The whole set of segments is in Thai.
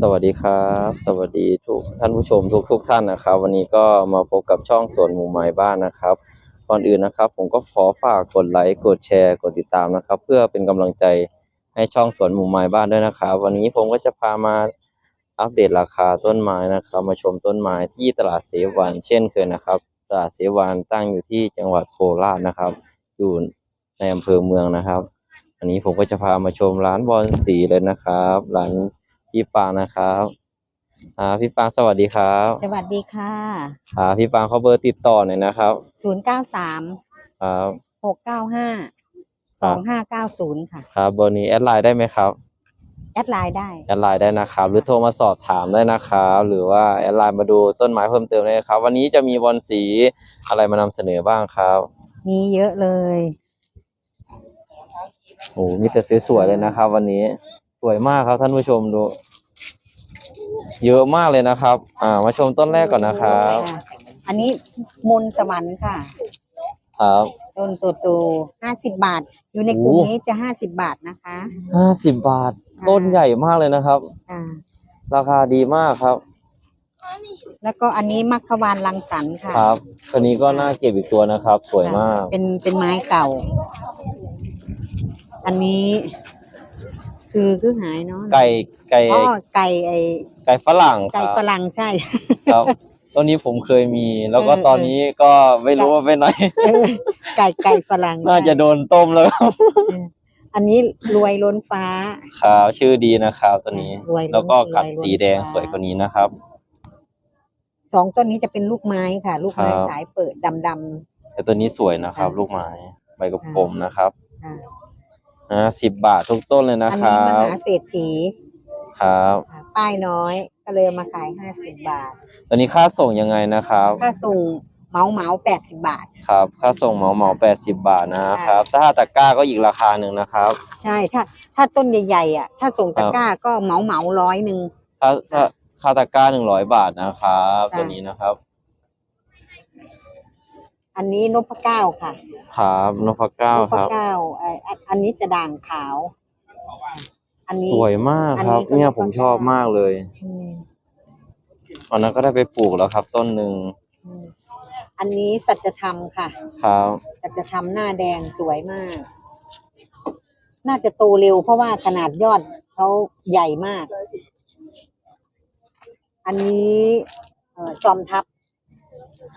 สวัสดีครับ สวัสดีทุกท่านผู้ชมทุกทุกท่านนะครับ วันนี้ก็มาพบกับช่องสวนหมู่ไม้บ้านนะครับก่อนอื่นนะครับ ผมก็ขอฝากกดไลค์กดแชร์กดติดตามนะครับ เพื่อเป็นกำลังใจให้ช่องสวนหมู่ไม้บ้านด้วยนะครับ วันนี้ผมก็จะพามาอัปเดตราคาต้นไม้นะครับ มาชมต้นไม้ที่ตลาดเสวัน เช่นเคยนะครับตลาดเสวันตั้งอยู่ที่จังหวัดโคราชนะครับ อยู่ในอำเภอเมืองนะครับ อันนี้ผมก็จะพามาชมร้านบอลสีเลยนะครับร้าน พี่ปางนะครับอ่าพี่ปางสวัสดีครับสวัสดีค่ะอ่าพี่ปางเขาเบอร์ติดต่อหน่อยนะครับศูนย์เก้าสามครับหกเก้าห้าครัสอบงห้าเก้าศูนย์ค่ะครับเบอร์นี้แอดไลน์ได้ไหมครับแอดไลน์ได้แอดไลน์ได้นะครับ หรือโทรมาสอบถามได้นะครับหรือว่าแอดไลน์มาดูต้นไม้เพิ่มเติมได้นะครับ วันนี้จะมีบอลสีอะไรมานำเสนอบ้างครับ มีเยอะเลยโอ้โหมีแต่สวยๆเลยนะครับ วันนี้สวยมากครับท่านผู้ชมดู เยอะมากเลยนะครับ อ่า มาชมต้นแรกก่อนนะครับ ค่ะอันนี้มนต์สวรรค์ค่ะ ครับ ต้นตัวโตห้าสิบบาท อยู่ในกลุ่มโอ้ นี้จะห้าสิบบาทนะคะห้าสิบบาทค่ะต้นใหญ่มากเลยนะครับ อ่าราคาดีมากครับ แล้วก็อันนี้มัคควานลังสรรค์ค่ะครับ ตัวนี้ก็น่าเก็บอีกตัวนะครับ สวยมาก เป็นเป็นไม้เก่า อันนี้ ซื้อคือหายเนาะไก่ไก่อ๋อไก่ไอไก่ฝรั่งคไก่รับฝรั่งใช่ ครับตัวนี้ผมเคยมีแล้วก็เออตอนนี้ก็ไม่รู้ว่าไปไหน เออไก่ไก่ฝรั่งน่าจะโดนต้มแล้วครับเอออันนี้รวยล้นฟ้า ครับชื่อดีนะครับตัวนี้ รวยแล้วก็กัดรวยล้นสีแดงฟ้าสวยกว่านี้นะครับ สองต้นนี้จะเป็นลูกไม้ค่ะ ลูกไม้ครับ สายเปิดดำดแต่ตัวนี้สวยนะครับค่ะลูกไม้ใบกระผมนะครับำค่ะ อ่าสิบบาททุกต้นเลยนะอันครันี้มบ หาเศรษฐีครับค่ะป้ายน้อยก็เลยมาขายห้าสิบบาทตัวนี้ค่าส่งยังไงนะครับ ค่าส่งเหมาเหมาแปดสิบบาท ครับ ค่าส่งเหมาเหมาแปดสิบบาทนะครับ ถ้าตะกร้าก็อีกราคาหนึ่งนะครับ ใช่ถ้าถ้าต้นใหญ่ๆอะถ้าส่งตะครับกร้าก็เหมาเหมาร้อยหนึ่ง ถ้าถ้าค่าตะกร้าหนึ่งร้อยบาทนะครับค่ะตัวนี้นะครับ อันนี้นพเก้าค่ะครับนพเก้านพครับ เก้าเอ่ออันอันนี้จะด่างขาว อันนี้ สวยมากอันคนี้รับก็เนี่ยนพผมเก้าชอบมากเลยอืมตอนนั้นก็ได้ไปปลูกแล้วครับ ต้นหนึ่งอืมอันนี้สัจธรรมค่ะ ครับสัจธรรมหน้าแดงสวยมาก น่าจะโตเร็วเพราะว่าขนาดยอดเขาใหญ่มาก อันนี้เอ่อจอมทัพ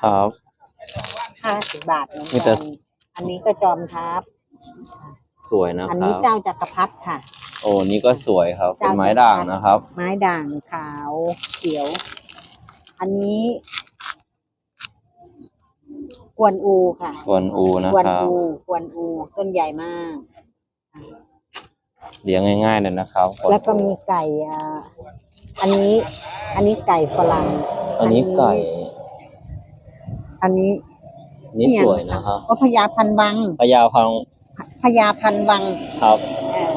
ครับ ห้าสิบบาทเหมือนมีแต่ กันอันนี้ก็จอมทัพสวยนะคอันรันี้บ เจ้าจักรพรรดิค่ะ โอ้นี่ก็สวยครับเป็นเจ้าไม้ด่างนะครับ ไม้ด่างขาวเขียว อันนี้ กวนอูค่ะกวนอูนะกวนครับอูกวนอู ต้นใหญ่มาก เลี้ยงง่ายๆเลยนะครับกนแล้วก็มีไก่อ่าอันนี้ อันนี้ไก่ฝรั่งอันนี้ไก่ อันนี้ นี่เยสวยนะครับก็พญาพันวังพญาพังพญาพันวังครับเออ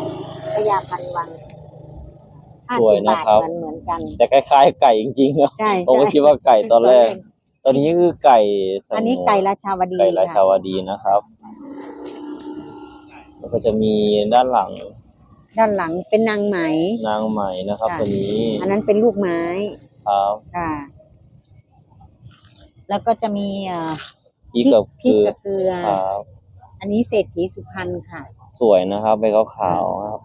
พญาพันวังห้าสวยสิบนะบาทครับมันเหมือนกัน แต่คล้ายๆไก่จริงๆนะใช่ผมก็ใช่คิดว่าไก่ตอนแรก ตอนนี้คือไก่สงวนอันนี้ไก่ราชาวดีไก่ราค่ะชาวดีนะครับ แล้วก็จะมีด้านหลัง ด้านหลังเป็นนางไหม นางใหม่นะครับค่ะตัวนี้ อันนั้นเป็นลูกไม้ ครับค่ะแล้วก็จะมีเอ่อ พริกกับพริกคือกับเกลือ ครับอันนี้เศรษฐีสุพรรณค่ะ สวยนะครับใบขาวๆครับ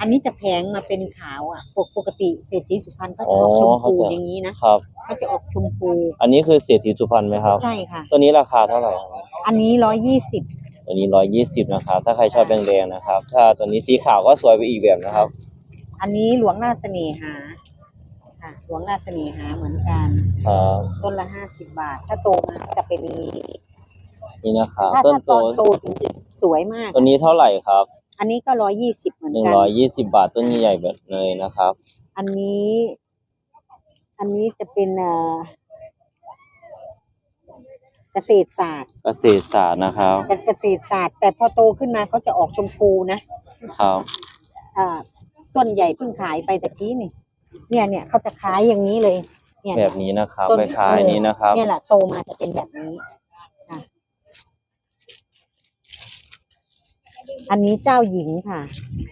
อันนี้จะแพงมาเป็นขาวอะปกปกติเศรษฐีสุพรรณก็อ๋จะอออกชมเขาพูจะ อย่างนี้นะครับก็จะออกชมพูอันนี้คือเศรษฐีสุพรรณไหมครับ ใช่ค่ะ ตัวนี้ราคาเท่าไหร่ครับอันนี้ร้อยยี่สิบตัวนี้ร้อยยี่สิบนะครับถ้าใครชอบแดงๆนะครับ ถ้าตัวนี้สีขาวก็สวยไปอีกแบบนะครับ อันนี้หลวงราชเสน่หา ค่ะหลวงราชเสน่หาเหมือนกัน ครับต้นละห้าสิบบาท ถ้าโตมาก็จะเป็นนี่นะครับถ้าต้นถ้าโตตอนโตจริงๆสวยมาก ตัวนี้เท่าไหร่ครับอันนี้ก็ร้อยยี่สิบเหมือนหนึ่งกัน ร้อยยี่สิบาทต้นใหญ่ๆแบบเลยนะครับ อันนี้ อันนี้จะเป็นเอ่อเกษตรศาสตร์เกษตรศาสตร์นะครับแต่เกษตรศาสตร์ แต่พอโตขึ้นมาเขาจะออกชมพูนะครับ อ่าต้นใหญ่เพิ่งขายไปตะกี้นี่ เนี่ยเนี่ยเขาจะขายอย่างนี้เลย เนี่ยแบบนี้นะครับต้นคล้ายๆนี้นะครับ เนี่ยแหละโตมาจะเป็นแบบนี้ค่ะอันนี้เจ้าหญิงค่ะ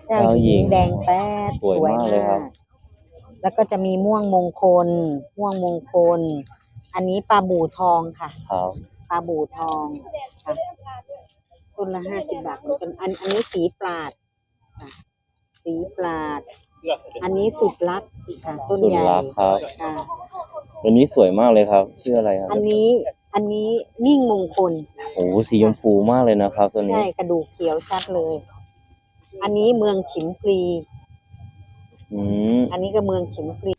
เจ้าหญิงแดงแป๊ดสวยมากเลยครับ แล้วก็จะมีม่วงมงคล ม่วงมงคล อันนี้ปลาบูทองค่ะครับปลาบูทองค่ะต้นละห้าสิบบาทเหมือนกันอันอันนี้สีปลาดค่ะสีปลาด อันนี้สุดรักค่ะต้นสุดใหญ่รักครับ ค่ะตัวนี้สวยมากเลยครับ ชื่ออะไรครับอันนี้อันนี้มิ่งมงคลโอ้โหสีชมพูมากเลยนะครับตัวนี้ใช่กระดูกเขียวชัดเลย อันนี้เมืองฉิมพลี อืมอันนี้ก็เมืองฉิมพลี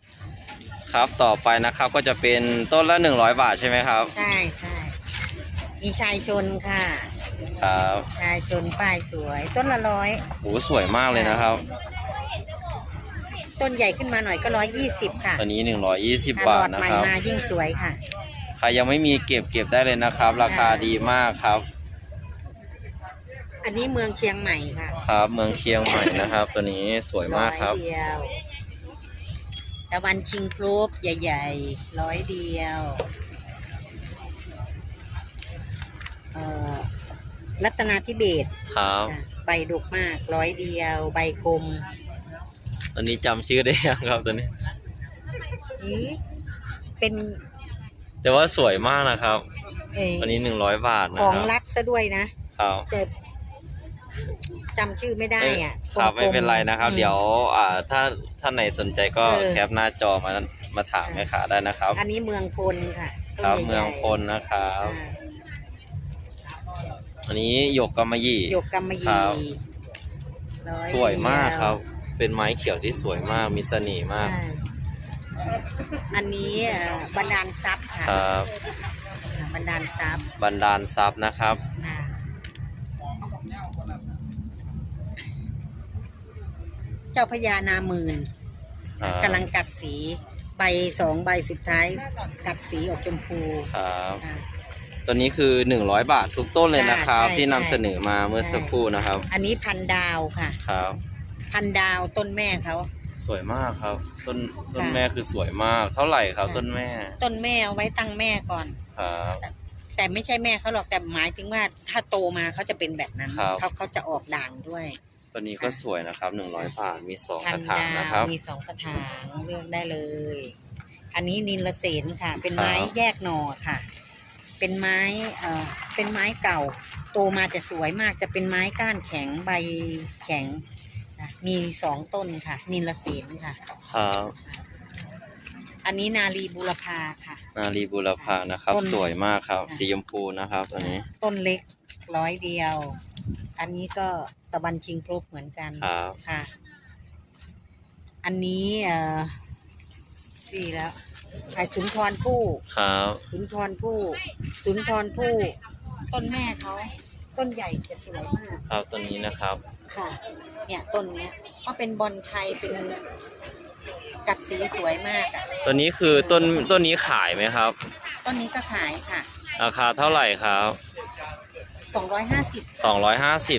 ครับต่อไปนะครับก็จะเป็นต้นละหนึ่งร้อยบาทใช่ไหมครับ ใช่ใช่มีชายชนค่ะ ครับชายชนป้ายสวย ต้นละร้อยโอ้โหสวยมากเลยนะครับ ต้นใหญ่ขึ้นมาหน่อยก็ร้อยยี่สิบค่ะตัวนี้หนึ่งร้อยยี่สิบถ้าหลบาอทดนะใหม่ครับ มายิ่งสวยค่ะ ใครยังไม่มีเก็บเก็บได้เลยนะครับ ราคาดีมากครับ อันนี้เมืองเชียงใหม่ค่ะครับ เมืองเชียงใหม่นะครับ ตัวนี้สวยมากครับ อยเดียวตะวันชิงพลุบใหญ่ๆร้อยเดียวเอ่อรัตนาธิเบศครับ ค่ะใบดกมากร้อยเดียว ใบกลม ตัวนี้จำชื่อได้ยังครับตัวนี้ อืมเป็นแต่ว่าสวยมากนะครับ เอ่อตัวนี้หนึ่งร้อยบาทนะของครับรักซะด้วยนะ ครับ แต่จำชื่อไม่ได้อะครับกลไม่ๆเป็นไรนะครับ อืม เดี๋ยวอ่าถ้าท่านไหนสนใจก็เออ แคปหน้าจอมามาถามแม่ค้าได้นะครับ อันนี้เมืองพลค่ะต้นครับใหญ่ๆเมืองพลนะครับ อ่าอันนี้หยกกำมะหยี่ หยกกำมะหครัยี่บ ร้อสวยมากเดีครับ เป็นไม้เขียวที่สวยมากมีเสน่ห์มาก ใช่อันนี้เอ่อบันดาลทรัพย์ค่ะครับอ่าบันดาลทรัพย์บันดาลทรัพย์นะครับ อ่าเจ้าพญานาหมื่นครับกำลังกัดสีใบสองใบสุดท้าย กัดสีออกชมพูครับ อ่า ตัวนี้คือ 100 บาททุกต้นเลยนะครับ ใช่ที่นำใช่เสนอมาเมื่อสักครู่นะครับ อันนี้พันดาวค่ะ ครับ พันดาวต้นแม่เขา สวยมากครับ ต้นต้นค่ะแม่คือสวยมาก เท่าไหร่ครับค่ะต้นแม่ ต้นแม่เอาไว้ตั้งแม่ก่อนครับแต่ไม่ใช่แม่เขาหรอกแต่หมายถึงว่าถ้าโตมาเขาจะเป็นแบบนั้นครับเขาเขาจะออกด่างด้วยตัวนี้ก็สวยนะครับ100บาทมีสองพักระถางดานะครับวมีสองกระถางเลือกได้เลย อันนี้นินละเสนค่ะ เป็นไม้ครับแยกหน่อค่ะ เป็นไม้เอ่อเป็นไม้เก่า โตมาจะสวยมากจะเป็นไม้ก้านแข็งใบแข็งนะ มีสองต้นค่ะ นินละเสนค่ะ ครับอันนี้นาลีบุรพาค่ะ นารีบุรพานะครับ ต้นสวยมากครับ ค่ะ สีชมพูนะครับตัวนี้ต้นเล็กร้อยเดียว อันนี้ก็ตะบันชิงพลุเหมือนกันครับค่ะ อันนี้เอ่อสี่แล้วไอ้สุนทรผู้ ครับสุนทรผู้ สุนทรผู้ ต้นแม่เขา ต้นใหญ่จะสวยมาก ครับตัวนี้นะครับ ค่ะ เนี่ยต้นเนี้ยก็เป็นบอลไทยเป็นกัดสีสวยมากอะตัวนี้คือต้นต้นนี้ขายไหมครับ ต้นนี้ก็ขายค่ะ ราคาเท่าไหร่ครับสองร้อยห้าสิ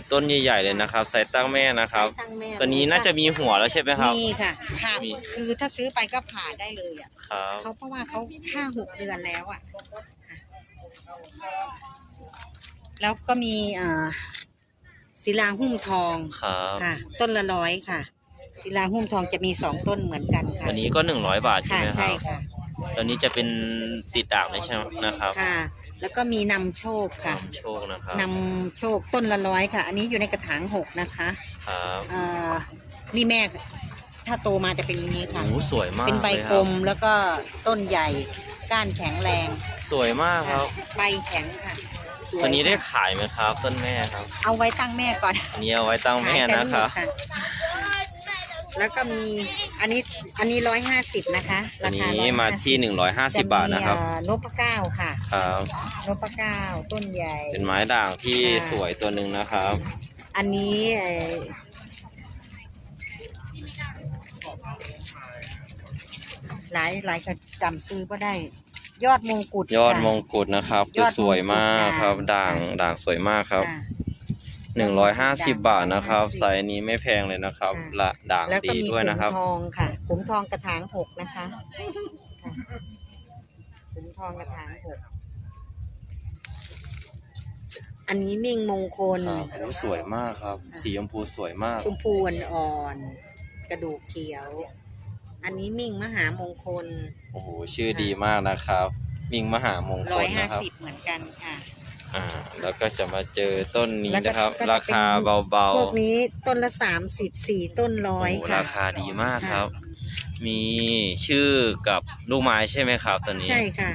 บ250 ต้นใหญ่ๆเลยนะครับไซส์ตั้งแม่นะครับ ตั้งแม่ตัวนี้น่าจะมีหัวแล้วใช่ไหมครับ มีค่ะผ่ามี คือถ้าซื้อไปก็ผ่าได้เลยอะครับ เขาเพราะว่าเขาห้าหกเดือนแล้วอะ แล้วก็มีอ่า ศิลาหุ้มทองครับค่ะ ต้นละร้อยค่ะ ศิลาหุ้มทองจะมีสองต้นเหมือนกันค่ะตัวนี้ก็100บาทใช่ค่ะไหมคใช่รับค่ะตัวนี้จะเป็นติดด่างไม่ใช่นะครับค่ะ แล้วก็มีนำโชคค่ะนำโชคนะครับนำโชคต้นละร้อยค่ะ อันนี้อยู่ในกระถางหกนะคะครับอ่านี่แม่ถ้าโตมาจะเป็นอย่างนี้ค่ะ โอ้สวยมากเป็นใบลยกคลรับมแล้วก็ต้นใหญ่ก้านแข็งแรง สวยมากครับ ใบแข็งค่ะ สวยตัวนี้ได้ค่ะขายไหมครับ ต้นแม่ครับ เอาไว้ตั้งแม่ก่อนอันนี้เอาไว้ตั้งแม่ขายแต่นะลูกครับ แล้วก็มีอันนี้อันนี้ร้อยห้าสิบนะคะตัวราคานี้มาที่ 150 บาทนะครับจมีเอ่อนพเก้าค่ะครับ นพเก้าต้นใหญ่ เป็นไม้ด่างที่ค่ะ สวยตัวหนึ่งนะครับ อันนี้เอ่อหลายหลายก็จำซื้อก็ได้ ยอดมงกุฎยอดค่ะมงกุฎนะครับยคืออดมงกุฎสวยมากครับค่ะด่างด่างสวยมากครับค่ะหนึ่งร้อยห้าสิบบาทนะครับ150ไซส์นี้ไม่แพงเลยนะครับค่ะ ละด่างแล้วก็ดีมีด้วยขุมนะครับ ทองค่ะขุมทองกระถางหกนะคะค่ะขุมทองกระถางหกอันนี้มิ่งมงคล ครับโอ้สวยมากครับ สีชมพูสวยมาก ชมพูอ่อนๆกระดูกเขียว อันนี้มิ่งมหามงคลโอ้โหชื่อดีมากนะครับ มิงมหามงคร้อลยห้านะครับ สิบเหมือนกันค่ะ อ่า แล้วก็จะมาเจอต้นนี้แล้วก็นะครับก็จะราคาเป็นเบาพวกนี้ต้นละสามสิบสี่ต้นๆร้โอ้อยโหค่ะ ราคาดีมากค่ะครับ มีชื่อกับลูกไม้ใช่ไหมครับตอนนี้ใช่ค่ะ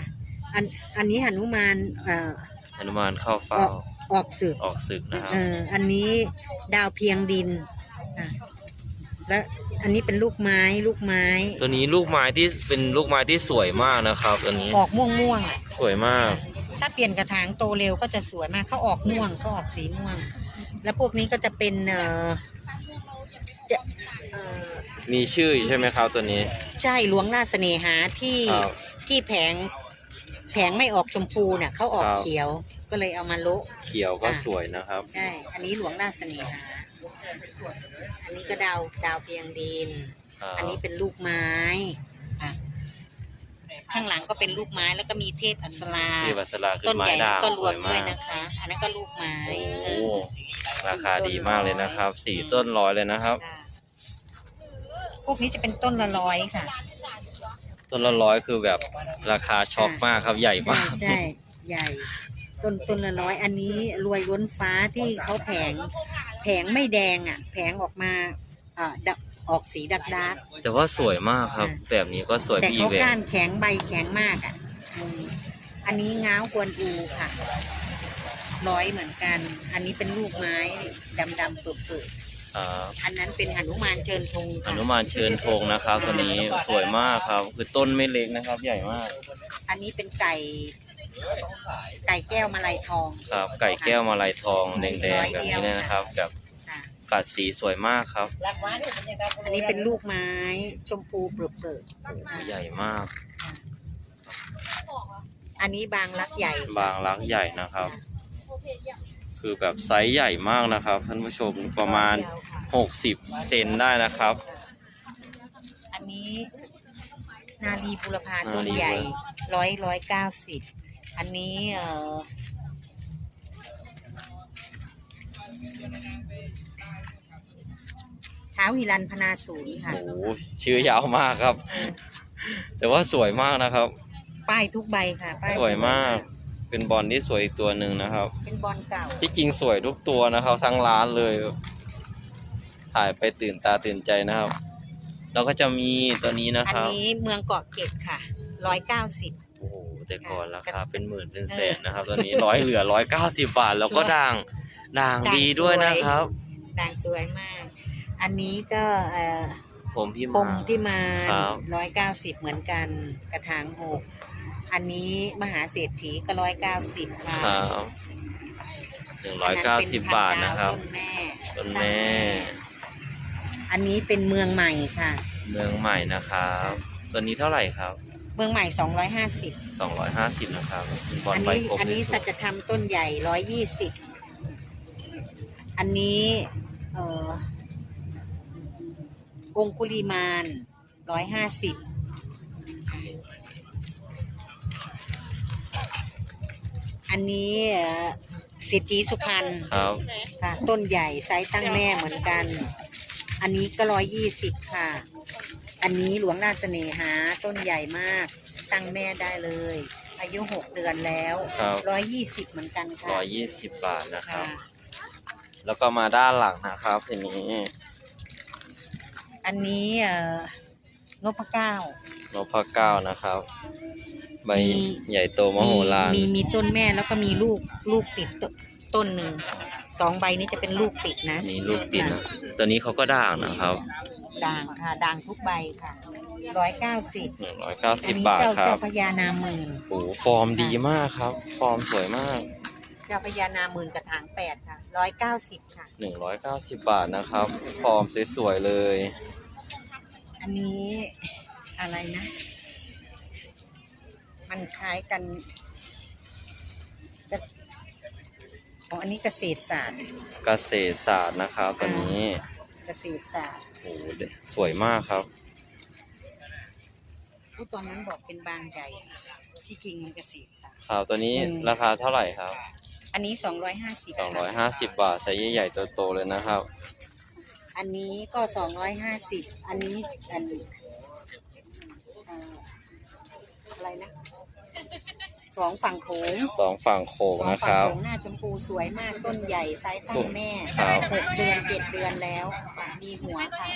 อันอันนี้หนุมานเอ่อหนุมานเข้าเฝ้าออกออกศึกออกศึกนะครับ เอออันนี้ดาวเพียงดินอะ และอันนี้เป็นลูกไม้ลูกไม้ ตัวนี้ลูกไม้ที่เป็นลูกไม้ที่สวยมากนะครับตัวนี้ออกม่วงม่วงสวยมากๆถ้าเปลี่ยนกระถางโตเร็วก็จะสวยมากเขาออกม่วงเขาออกสีม่วง แล้วพวกนี้ก็จะเป็นเอ่อจะเอ่อมีชื่ออยู่ใช่ไหมครับตัวนี้ ใช่หลวงราชเสน่หาที่ครับที่แผงแผงไม่ออกชมพูเนี่ยเขาออกครับ เขียวก็เลยเอามาโละเขียวก็อะสวยนะครับ ใช่ อันนี้หลวงราชเสน่หา อันนี้ก็ดาวดาวเพียงดินครับอันนี้เป็นลูกไม้อะข้างหลังก็เป็นลูกไม้แล้วก็มีเทพอัศราที่วัสราคือต้นไม้ใหญ่ด่างก็รสววมยด้วมายกนะคะ อันนั้นก็ลูกไม้โอ้เออราคาดีมากเลยนะครับสี่ต้นร้อยเลยนะครับ ค่ะพวกนี้จะเป็นต้นละร้อยค่ะ ต้นละร้อยคือแบบราคาช็อกมากครับใหญ่ใช่มาก ใช่ใหญ่ ต้นต้นละร้อยอันนี้รวยล้นฟ้าที่เขาแผง แผงไม่แดงอะ แผงออกมาอ่าดักออกสีดักดัก แต่ว่าสวยมากครับ อะแบบนี้ก็สวยแต่พี่เขาเวก้านแข็งใบแข็งมากอะอืมอันนี้ง้าวกวนอูค่ะ ร้อยเหมือนกัน อันนี้เป็นลูกไม้ดำดำๆเปื่อยอ่าๆอันนั้นเป็นหนุมานเชิญธงอค่ะนุมานเชิญธงนะครับตัวนี้สวยมากครับ คือต้นไม่เล็กนะครับ ใหญ่มาก อันนี้เป็นไก่ ไก่แก้วมาลัยทอง ครับ ไก่แก้วมาลายทองแดงๆแบบนี้เลยนะครับแบบค่ะกัดสีสวยมากครับ อันนี้เป็นลูกไม้ชมพูเปลือกโอ้โหใหญ่มากๆอันนี้บางรักใหญ่ บางรักใหญ่นะครับ คือแบบไซส์ใหญ่มากนะครับท่านผู้ชมประมาณเดียวค่ะ60 เซนได้นะครับ อันนี้นาลีบุรพาต้นนาลีใหญ่ร้อยร้อยเก้าสิบ อันนี้เอ่อท้าวหิรันพนาศูนย์ค่ะ โอ้โหชื่อยาวมากครับ แต่ว่าสวยมากนะครับ ป้ายทุกใบค่ะ ป้ายสวยมาก เป็นบอลที่สวยอีกตัวหนึ่งนะครับ เป็นบอลเก่า ที่จริงสวยทุกตัวนะครับทั้งร้านเลย ถ่ายไปตื่นตาตื่นใจนะครับ แล้วก็จะมีตัวนี้นะอัคนรับ นี้เมืองเกาะเกร็ดค่ะร้อยเก้าสิบโอ้โห แต่ก่อนราคาค่ะเป็นหมื่นเป็นแสนนะครับตัวนี้ร้อยเหลือร้อยเก้าสิบบาทแล้วก็ด่างด่างด่างดีด้วยสวยนะครับ ด่างสวยมาก อันนี้ก็เอ่อผมพี่พรมามพิมานครับร้อยเก้าสิบเหมือนกันกระถางหกอันนี้มหาเศรษฐีก็ร้อยเก้าสิบค่ะครับหนึ่งร้อยเก้าสิบบาทนะครับต้นแม่ต้นแม่ อันนี้เป็นเมืองใหม่ค่ะ เมืองใหม่นะครับ ตัวนี้เท่าไหร่ครับ เมืองใหม่สองร้อยห้าสิบ สองร้อยห้าสิบนะครับเป็นบอลอันใบนี้กลมอันนี้ที่สสัวยจธรรมต้นใหญ่ร้อยยี่สิบอันนี้เอ่อองคุลีมานร้อยห้าสิบอันนี้เอ่อสิทธิสุพรรณครับ ค่ะ ต้นใหญ่ไซส์ตั้งแม่เหมือนกัน อันนี้ก็ร้อยยี่สิบค่ะ อันนี้หลวงราชเสน่หาต้นใหญ่มาก ตั้งแม่ได้เลย อายุหกเดือนแล้วครับ ร้อยยี่สิบเหมือนกันค่ะร้อยยี่สิบบาทนะครัค่ะ บ แล้วก็มาด้านหลังนะครับทีนี้อันนี้เอ่อนพเก้านพเก้านะครับ ใบมีใหญ่โตมโหฬาร มีมีต้นแม่แล้วก็มีลูกลูกติดตต้นหนึ่งสองใบนี้จะเป็นลูกติดนะมีลูกติดนะตัวนี้เขาก็ด่างนะครับ ด่างค่ะด่างทุกใบค่ะ ร้อยเก้าสิบหนึ่งร้อยเก้าอัสินบนี้บาทเจ้าครัเจ้าบพญานาหมื่นโอ้โหฟอร์มดีมากครับ ฟอร์มสวยมากเจ้าพญานาหมื่นกระถางแปดค่ะร้อยเก้าสิบค่ะ หนึ่งร้อยเก้าสิบบาทนะครับ ฟอร์มสวยๆเลย อันนี้อะไรนะ มันคล้ายกันกระอ๋ออันนี้เกษตรศาสตร์เกษตรศาสตร์นะครับตัวนี้ เกษตรศาสตร์โอ้โหสวยมากครับ ผู้ตอนนั้นบอกเป็นบางใหญ่ที่จริงมันเกษตรศาสตร์ ครับตัวนี้อืม ราคาเท่าไหร่ครับ อันนี้สองร้อยห้าสิบสองร้อยห้าสิบบาทไซส์ใหญ่ๆโตๆเลยนะครับ อันนี้ก็สองร้อยห้าสิบอันนี้อันอ่าอะไรนะสองฝั่งโขงสองฝั่งโขงสองนะคฝั่งรับ โขงหน้าชมพูสวยมากต้นใหญ่ไซส์ตั้สุงดแม่ครับ หกเดือนเจ็ดเดือนแล้วค่ะมีหัวค่ะ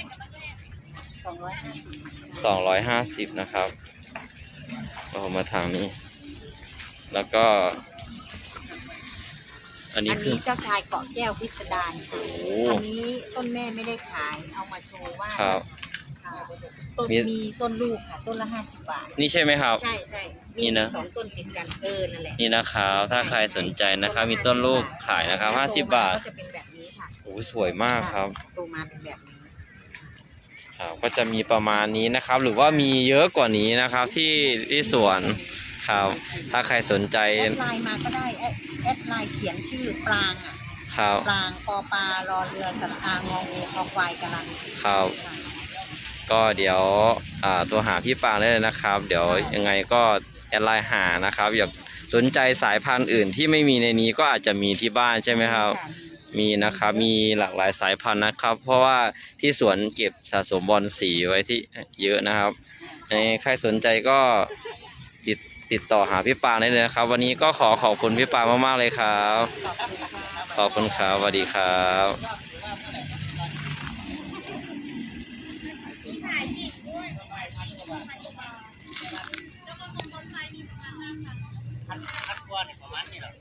สองร้อยห้าสิบสองร้อยห้าสิบนะครับก็มาทางนี้ แล้วก็ อันนี้อันคือ นี้เจ้าชายเกาะแก้วพิสดารค่ะโอ้อันนี้ต้นแม่ไม่ได้ขายเอามาโชว์ว่าครับค่ะต้นมี มีต้นลูกค่ะ ต้นละห้าสิบบาท นี่ใช่ไหมครับ ใช่ใช่นี่นะ สองต้นติดกันเออนั่นแหละนี่นะครับ ถ้าใครสนใจนะครับ มีต้นลูกขายนะครับห้าสิบบาท ก็จะเป็นแบบนี้ค่ะโอ้สวยมากครับ โตมาเป็นแบบนี้ ครับก็จะมีประมาณนี้นะครับ หรือว่ามีเยอะกว่านี้นะครับที่ที่สวนครับถ้าใครสนใจแอดไลน์มาก็ได้แอดแอดไลน์เขียนชื่อปรางอะครับปรางปอปลารอเรือสระอางองูคอควายกะลันครับค่ะก็เดี๋ยวอ่าตัวหาพี่ปางได้เลยนะครับ เดี๋ยวยังไงก็แอดไลน์หานะครับ อย่าสนใจสายพันธุ์อื่นที่ไม่มีในนี้ก็อาจจะมีที่บ้านใช่ไหมครับะ มีนะครับมีหลากหลายสายพันธุ์นะครับ เพราะว่าที่สวนเก็บสะสมบอลสีไว้ที่เยอะนะครับในใครสนใจก็ติดติดต่อหาพี่ปาได้เลยนะครับ วันนี้ก็ขอขอบคุณพี่ปามากๆเลยครับ ขอบคุณค่ะขอบคุณครับสวัสดีครับคัดคัดกวนประมาณนี้หรอ